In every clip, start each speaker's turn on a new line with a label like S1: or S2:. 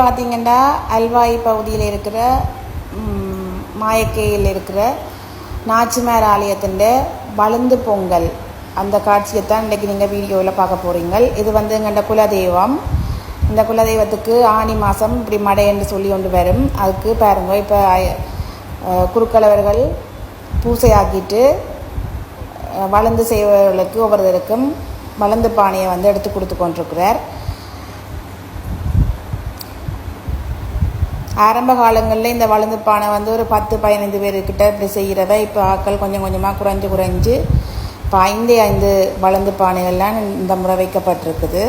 S1: பார்த்தீங்கன்னா அல்வாய் பகுதியில் இருக்கிற மாயக்கையில் இருக்கிற நாச்சிமார் ஆலயத்தின் வளர்ந்து பொங்கல். அந்த காட்சியை தான் இன்றைக்கி நீங்கள் வீடியோவில் பார்க்க போகிறீங்க இது வந்து எங்கள்ட குலதெய்வம். இந்த குலதெய்வத்துக்கு ஆனி மாதம் இப்படி மடை என்று சொல்லி கொண்டு வரும். அதுக்கு பாருங்க இப்போ குருக்களவர்கள் பூசை ஆக்கிட்டு வளர்ந்து செய்வர்களுக்கு ஒவ்வொருத்தருக்கும் வளர்ந்து பானையை வந்து எடுத்து கொடுத்து கொண்டிருக்கிறார். ஆரம்ப காலங்களில் இந்த வளர்ந்து பானை வந்து ஒரு பத்து பதினைந்து பேர்கிட்ட இப்படி செய்கிறத இப்போ ஆக்கள் கொஞ்சம் கொஞ்சமாக குறைஞ்சு குறைஞ்சு இப்போ ஐந்து ஐந்து வளர்ந்து பானைகள்லாம் இந்த முறை வைக்கப்பட்டிருக்குது.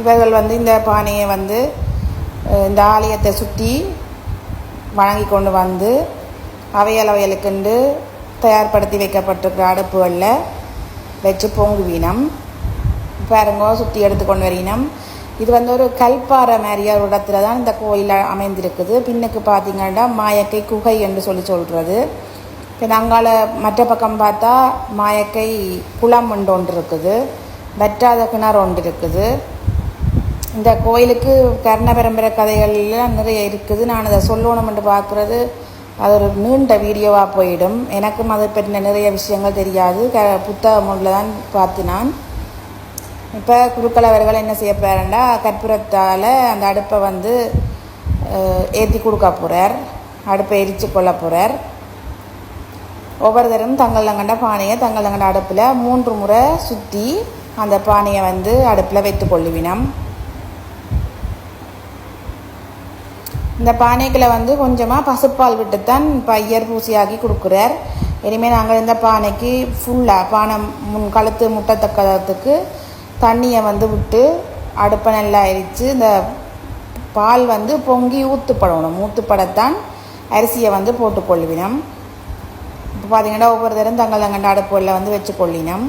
S1: இவர்கள் வந்து இந்த பானையை வந்து இந்த ஆலயத்தை சுற்றி வணங்கி கொண்டு வந்து அவையல் அவையலுக்கென்று தயார்படுத்தி வைக்கப்பட்டிருக்கிற அடுப்புகளில் வச்சு பொங்குவீனம். பாருங்க சுற்றி எடுத்து கொண்டு வரினம். இது வந்து ஒரு கல்பாறை மாதிரியா ஒரு இடத்துல தான் இந்த கோயில் அமைந்திருக்குது. பின்னுக்கு பார்த்தீங்கன்னா மாயக்கை குகை என்று சொல்லி சொல்கிறது இப்போ அங்கால மற்ற பக்கம் பார்த்தா மாயக்கை குளம் ஒன்று ஒன்று இருக்குது. வற்றாத கிணறு ஒன்று இருக்குது. இந்த கோயிலுக்கு கர்ண பரம்பரை கதைகள்லாம் நிறைய இருக்குது. நான் அதை சொல்லணும்னு பார்க்குறது. அது ஒரு நீண்ட வீடியோவாக போயிடும். எனக்கும் அதை பற்றின நிறைய விஷயங்கள் தெரியாது. க புத்தகம் ஒன்றில் தான் பார்த்து நான் இப்போ குருக்களவர்கள் என்ன செய்ய போகிறாருண்டா கற்பூரத்தால் அந்த அடுப்பை வந்து ஏற்றி கொடுக்க போகிறார் அடுப்பை எரித்து கொள்ள போகிறார் ஒவ்வொருத்தரும் தங்கள் தங்கண்ட பானையை தங்கள் தங்கண்ட அடுப்பில் மூன்று முறை சுற்றி அந்த பானையை வந்து அடுப்பில் வைத்து கொள்ளுவினம். இந்த பானைகளை வந்து கொஞ்சமாக பசுப்பால் விட்டுத்தான் பையர் பூசியாக்கி கொடுக்குறார். இனிமேல் நாங்கள் இந்த பானைக்கு ஃபுல்லாக பானை முன் கழுத்து முட்டத்தக்கத்துக்கு தண்ணியை வந்து விட்டு அடுப்பை நல்லா எரித்து இந்த பால் வந்து பொங்கி ஊற்றுப்படணும் ஊற்றுப்படத்தான் அரிசியை வந்து போட்டு இப்போ பார்த்தீங்கன்னா ஒவ்வொரு தரம் தங்கள் தங்கண்ட அடுப்புகளில் வந்து வச்சு கொள்ளினம்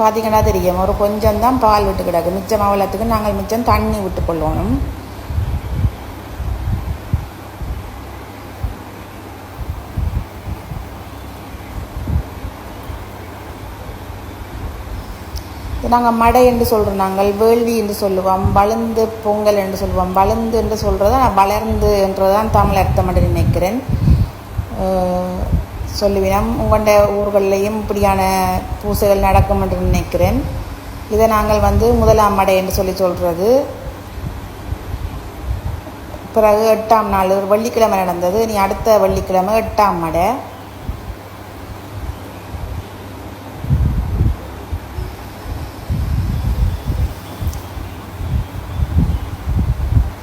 S1: பார்த்தீங்கன்னா தெரியும். ஒரு கொஞ்சம் தான் பால் விட்டு கிடக்கு. மிச்சம் அவலத்துக்கு நாங்கள் மிச்சம் தண்ணி விட்டு கொள்ளணும் நாங்கள் மடை என்று சொல்கிறோம் நாங்கள் வேள்வி என்று சொல்லுவோம். வளர்ந்து பொங்கல் என்று சொல்லுவோம். வளர்ந்து என்று சொல்கிறத நான் வளர்ந்து என்றதான் தமிழ் அர்த்தம் என்று நினைக்கிறேன். சொல்லுவினம் உங்கள்ட ஊர்கள்லேயும் இப்படியான பூசைகள் நடக்கும் என்று நினைக்கிறேன். இதை நாங்கள் வந்து முதலாம் மடை என்று சொல்லி சொல்கிறது பிறகு எட்டாம் நாள் ஒரு வெள்ளிக்கிழமை நடந்தது. நீ அடுத்த வெள்ளிக்கிழமை எட்டாம் மடை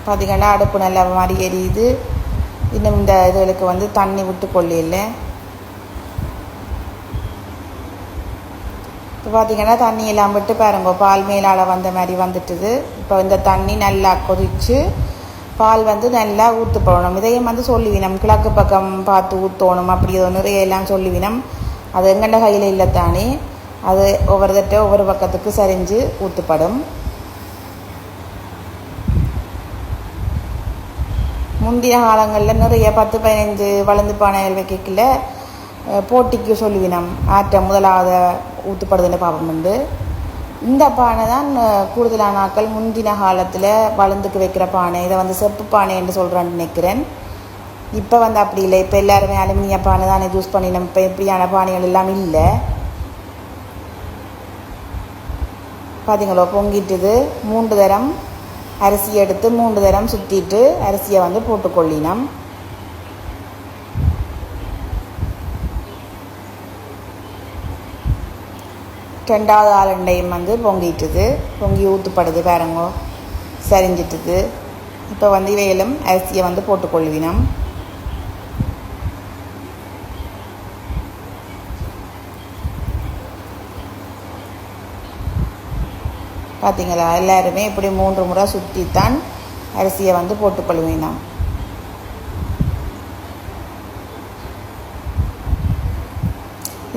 S1: பார்த்தீங்கன்னா அடுப்பு நல்ல மாதிரி எரியுது. இன்னும் இந்த இதுகளுக்கு வந்து தண்ணி விட்டு கொள்ளையில் இப்போ பார்த்தீங்கன்னா தண்ணி எல்லாம் விட்டு பாருங்க. பால் மேலால் வந்த மாதிரி வந்துட்டுது. இப்போ இந்த தண்ணி நல்லா கொதிச்சு பால் வந்து நல்லா ஊற்று போடணும். இதையும் வந்து சொல்லுவினம் கிழக்கு பக்கம் பார்த்து ஊற்றணும் அப்படி ஏதோ நிறைய எல்லாம் சொல்லுவினம். அது எங்கண்ட கையில் இல்லை தானே. அது ஒவ்வொரு தட்ட ஒவ்வொரு பக்கத்துக்கு சரிஞ்சு ஊற்றுப்படும் முந்தைய காலங்களில் நிறைய பத்து பதினஞ்சு வளர்ந்து பானைகள் வைக்கல போட்டிக்கு சொல்லுவினம். ஆற்ற முதலாவது ஊற்றுப்படுதுன்னு பாவம் உண்டு. இந்த பானை தான் கூடுதலான நாட்கள் முந்தின காலத்தில் வளர்ந்துக்கு வைக்கிற பானை. இதை வந்து செப்பு பானை என்று சொல்கிறான்னு நினைக்கிறேன். இப்போ வந்து அப்படி இல்லை. இப்போ எல்லாருமே அலுமினிய பானை தானே யூஸ் பண்ணினோம். இப்போ எப்படியான பானைகள் எல்லாம் இல்லை. பார்த்தீங்களோ பொங்கிட்டுது. மூன்று தரம் அரிசி எடுத்து மூன்று தரம் சுற்றிட்டு அரிசியை வந்து போட்டுக்கொள்ளினோம். ரெண்டாவது ஆலண்டையும் வந்து பொங்கிட்டுது. பொங்கி ஊற்றுப்படுது பாருங்கோ. சரிஞ்சிட்டுது. இப்போ வந்து இவையிலும் அரிசியை வந்து போட்டுக்கொள்வினோம். பார்த்தீங்களா எல்லாருமே இப்படி மூன்று முறை சுற்றித்தான் அரிசியை வந்து போட்டுக்கொள்வினோம்.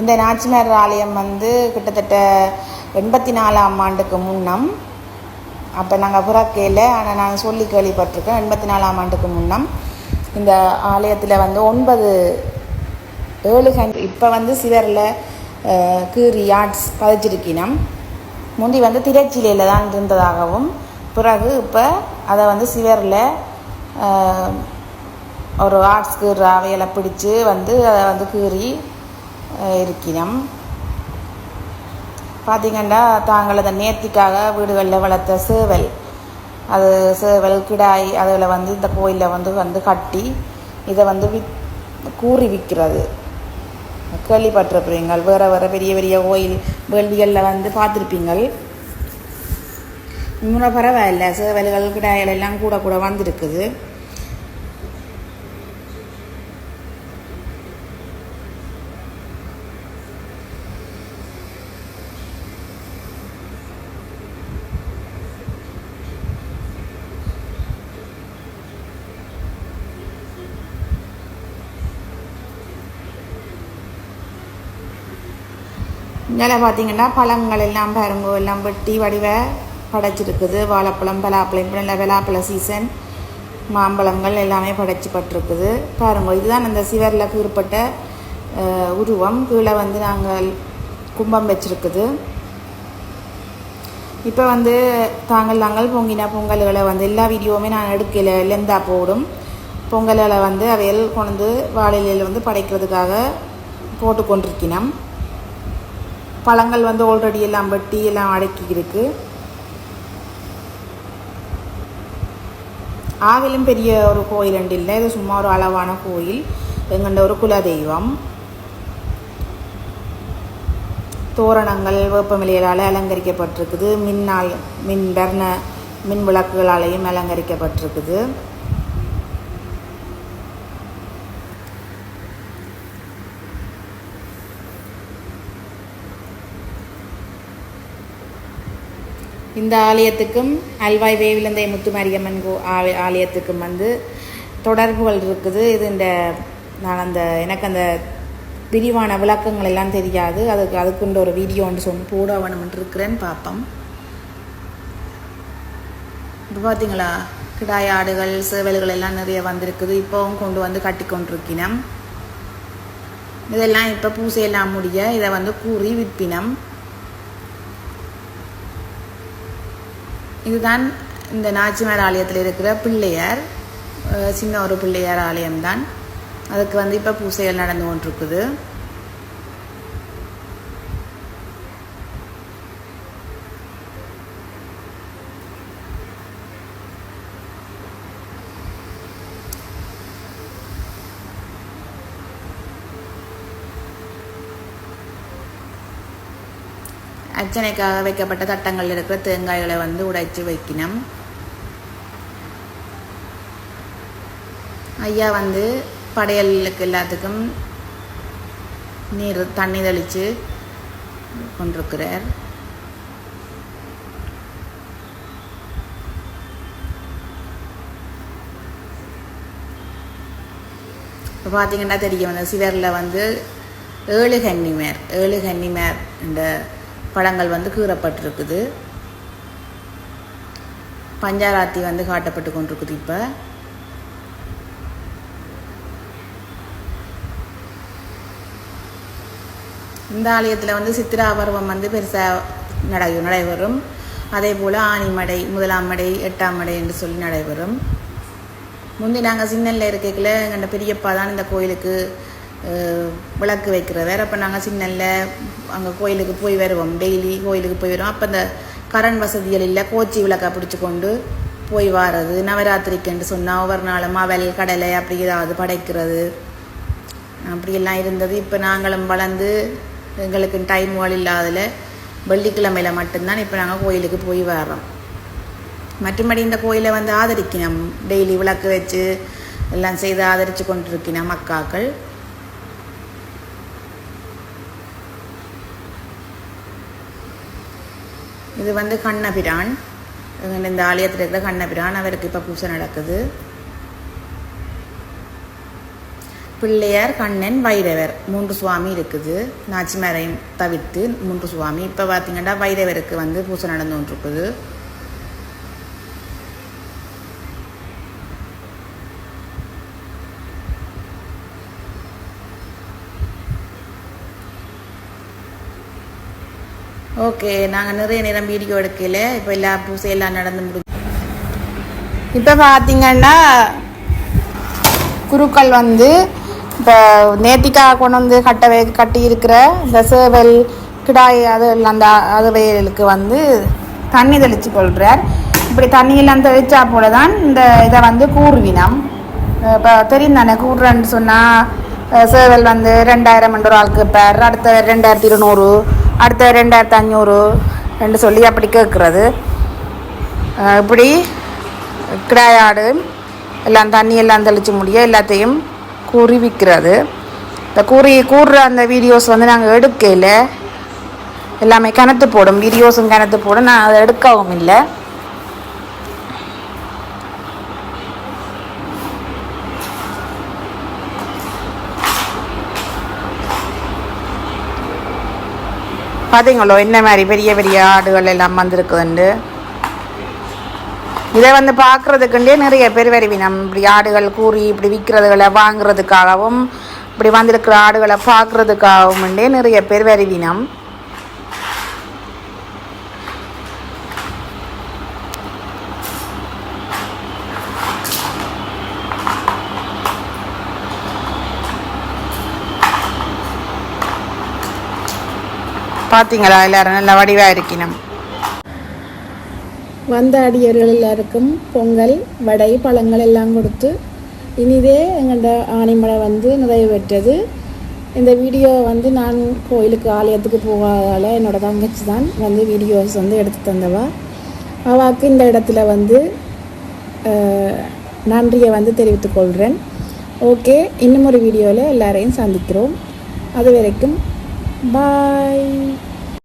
S1: இந்த நாச்சினார் ஆலயம் வந்து கிட்டத்தட்ட எண்பத்தி நாலாம் ஆண்டுக்கு முன்னம். அப்போ நாங்கள் பிறக்கையில் ஆனால் நாங்கள் சொல்லி கேள்விப்பட்டிருக்கோம் எண்பத்தி நாலாம் ஆண்டுக்கு முன்னம். இந்த ஆலயத்தில் வந்து ஒன்பது ஏழு கண் இப்போ வந்து சிவரில் கீரி ஆர்ட்ஸ் பதிச்சிருக்கினம். முந்தி வந்து திரைச்சிலையில் தான் இருந்ததாகவும் பிறகு இப்போ அதை வந்து சிவரில் ஒரு ஆர்ட்ஸ் கீர் அவைகளை பிடிச்சு வந்து அதை வந்து கீறி இருக்கிறோம் பார்த்திங்கன்னா தாங்களது தாங்கள் நேர்த்திக்காக வீடுகளில் வளர்த்த சேவல். அது சேவல் கிடாய் அதில் வந்து இந்த கோயிலில் வந்து வந்து கட்டி இதை வந்து வித் கூறி விற்கிறது கேள்விப்பட்டிருப்பீங்கள் வேறு வேறு பெரிய பெரிய கோயில் வேள்விகளில் வந்து பார்த்துருப்பீங்கள். முறை பரவாயில்ல சேவல்கள் கிடாய்கள் எல்லாம் கூட கூட வந்திருக்குது. இதில் பார்த்தீங்கன்னா பழங்கள் எல்லாம் பாருங்க எல்லாம் வெட்டி வடிவ படைச்சிருக்குது. வாழைப்பழம் பலாப்பழம் இப்போ நல்லா பலாப்பழ சீசன் மாம்பழங்கள் எல்லாமே படைச்சிப்பட்டிருக்குது பாருங்க இதுதான் அந்த சிவரில் கூறப்பட்ட உருவம். கீழே வந்து நாங்கள் கும்பம் வச்சிருக்குது. இப்போ வந்து தாங்கள் நாங்கள் பொங்கின பொங்கல்களை வந்து எல்லா வீடியோவுமே நான் எடுக்கல லெந்தா போடும். பொங்கல்களை வந்து அவையல் கொண்டு வாழையில் வந்து படைக்கிறதுக்காக போட்டு கொண்டிருக்கிறோம் பழங்கள் வந்து ஆல்ரெடி எல்லாம் வெட்டி எல்லாம் அடக்கி இருக்கு. ஆவிலும் பெரிய ஒரு கோயில் ரெண்டு இல்லை இது சும்மா ஒரு அளவான கோயில். எங்கண்ட ஒரு குலதெய்வம். தோரணங்கள் வேப்பமிலைகளால் அலங்கரிக்கப்பட்டிருக்குது. மின்னால் மின் வர்ண மின் விளக்குகளாலேயும் அலங்கரிக்கப்பட்டிருக்குது. இந்த ஆலயத்துக்கும் அல்வாய் வேவிலந்தை முத்துமாரியம்மன் கோ ஆலய- ஆலயத்துக்கும் வந்து தொடர்புகள் இருக்குது. இது இந்த நான் அந்த எனக்கு அந்த விரிவான விளக்கங்கள் எல்லாம் தெரியாது. அதுக்கு அதுக்குண்ட ஒரு வீடியோ ஒன்று சொன்ன போட வேணும்னு இருக்கிறேன்னு பார்ப்போம் இப்போ பார்த்தீங்களா கிடாய் ஆடுகள் சேவல்கள் எல்லாம் நிறைய வந்திருக்குது. இப்போவும் கொண்டு வந்து கட்டிக்கொண்டிருக்கினம் இதெல்லாம் இப்போ பூசையெல்லாம் முடிய இதை வந்து கூறி விற்பினம். இதுதான் இந்த நாச்சிமார் ஆலயத்தில் இருக்கிற பிள்ளையார் சின்ன ஒரு பிள்ளையார் ஆலயம்தான். அதுக்கு வந்து இப்போ பூசைகள் நடந்து கொண்டிருக்குது. அர்ச்சனைக்காக வைக்கப்பட்ட தட்டங்களில் இருக்கிற தேங்காய்களை வந்து உடைச்சு வைக்கணும். ஐயா வந்து படையலுக்கு எல்லாத்துக்கும் நீர் தண்ணி தெளித்து கொண்டிருக்கிறார். இப்போ பார்த்தீங்கன்னா தெரியும் அந்த சிவரில் வந்து ஏழு கன்னிமேர் ஏழு கன்னிமேர் இந்த படங்கள் வந்து கீறப்பட்டிருக்குது. பஞ்சாராத்தி வந்து காட்டப்பட்டு கொண்டிருக்குது இப்போ. இந்த ஆலயத்தில் வந்து சித்திராபர்வம் வந்து பெருசாக நடை நடைபெறும். அதே போல் ஆனிமடை முதலாம் மடை எட்டாம் மடை என்று சொல்லி நடைபெறும். முந்தி நாங்கள் சின்னல்ல இருக்கையில் எங்கள் பெரியப்பா தான் இந்த கோயிலுக்கு விளக்கு வைக்கிறவர் அப்போ நாங்கள் சின்னல்ல அங்கே கோயிலுக்கு போய் வருவோம். டெய்லி கோயிலுக்கு போய் வருவோம். அப்போ இந்த கரண் வசதிகள் இல்லை கோச்சி விளக்கை பிடிச்சி கொண்டு போய் வாரது நவராத்திரிக்குன்னு சொன்னால் ஒவ்வொரு நாளும் அவல் கடலை அப்படி ஏதாவது படைக்கிறது. அப்படியெல்லாம் இருந்தது. இப்போ நாங்களும் வளர்ந்து எங்களுக்கு டைம்கள் இல்லாததில் வெள்ளிக்கிழமையில மட்டும்தான் இப்போ நாங்கள் கோயிலுக்கு போய் வரோம் மற்றபடி இந்த கோயிலை வந்து ஆதரிக்கணும். டெய்லி விளக்கு வச்சு எல்லாம் செய்து ஆதரித்து கொண்டிருக்கணும் அக்காக்கள். இது வந்து கண்ணபிரான். இந்த ஆலயத்தில் இருக்கிற கண்ணபிரான். அவருக்கு இப்போ பூசை நடக்குது. பிள்ளையார் கண்ணன் வைரவர் மூன்று சுவாமி இருக்குது. நாச்சிமாரையும் தவிர்த்து மூன்று சுவாமி. இப்போ பார்த்தீங்கன்னா வைரவருக்கு வந்து பூசை நடந்து கொண்டிருக்குது ஓகே நாங்கள் நிறைய நேரம் வீடியோ எடுக்கல. இப்போ எல்லா பூசையெல்லாம் நடந்து முடிஞ்சு இப்போ பார்த்தீங்கன்னா குருக்கள் வந்து இப்போ நேத்திக்காக கொண்டு வந்து கட்ட வை கட்டி இருக்கிற இந்த சேவல் கிடாய் அது அந்த அதுவைகளுக்கு வந்து தண்ணி தெளித்து கொள்கிறார் இப்படி தண்ணியெல்லாம் தெளித்தா போல தான் இந்த இதை வந்து கூறுவினம். இப்போ தெரியும் தானே கூடுறேன்னு சொன்னால் சேவல் வந்து ரெண்டாயிரம் என்ற ஆளுக்கு பேர் அடுத்த ரெண்டாயிரத்தி இருநூறு. அடுத்த ரெண்டாயிரத்து அஞ்சூறு ரெண்டு சொல்லி அப்படி கேட்குறது. இப்படி கிடாயாடு எல்லாம் தண்ணி எல்லாம் தெளிச்சு முடிய எல்லாத்தையும் கூறி விற்கிறது. இந்த கூறி கூறுற அந்த வீடியோஸ் வந்து நாங்கள் எடுக்கல. எல்லாமே கிணத்து போடும் வீடியோஸும் கிணத்து போடும் நான் அதை எடுக்கவும் இல்லை. பார்த்தீங்களோ என்ன மாதிரி பெரிய பெரிய ஆடுகள் எல்லாம் வந்திருக்குதுண்டு? இதை வந்து பார்க்குறதுக்குண்டே நிறைய பேர் வருவினம் இப்படி ஆடுகள் கூறி இப்படி விற்கிறதுகளை வாங்குறதுக்காகவும் இப்படி வந்திருக்கிற ஆடுகளை பார்க்குறதுக்காகவும் நிறைய பேர் வருவினம் பார்த்தீங்களா எல்லாரும்? நல்ல வடிவாக இருக்கணும்.
S2: வந்த அடியர்கள் எல்லாருக்கும் பொங்கல் வடை பழங்கள் எல்லாம் கொடுத்து இனிதே எங்களோட ஆணிமலை வந்து நிறைவேற்றது இந்த வீடியோ வந்து நான் கோயிலுக்கு ஆலயத்துக்கு போகாதால என்னோட தங்கச்சி தான் வந்து வீடியோஸ் வந்து எடுத்து தந்தவா. அவாக்கு இந்த இடத்துல வந்து நன்றியை வந்து தெரிவித்துக் கொள்கிறேன் ஓகே இன்னும் ஒரு வீடியோவில் எல்லாரையும் சந்திக்கிறோம். அது வரைக்கும் பாய்.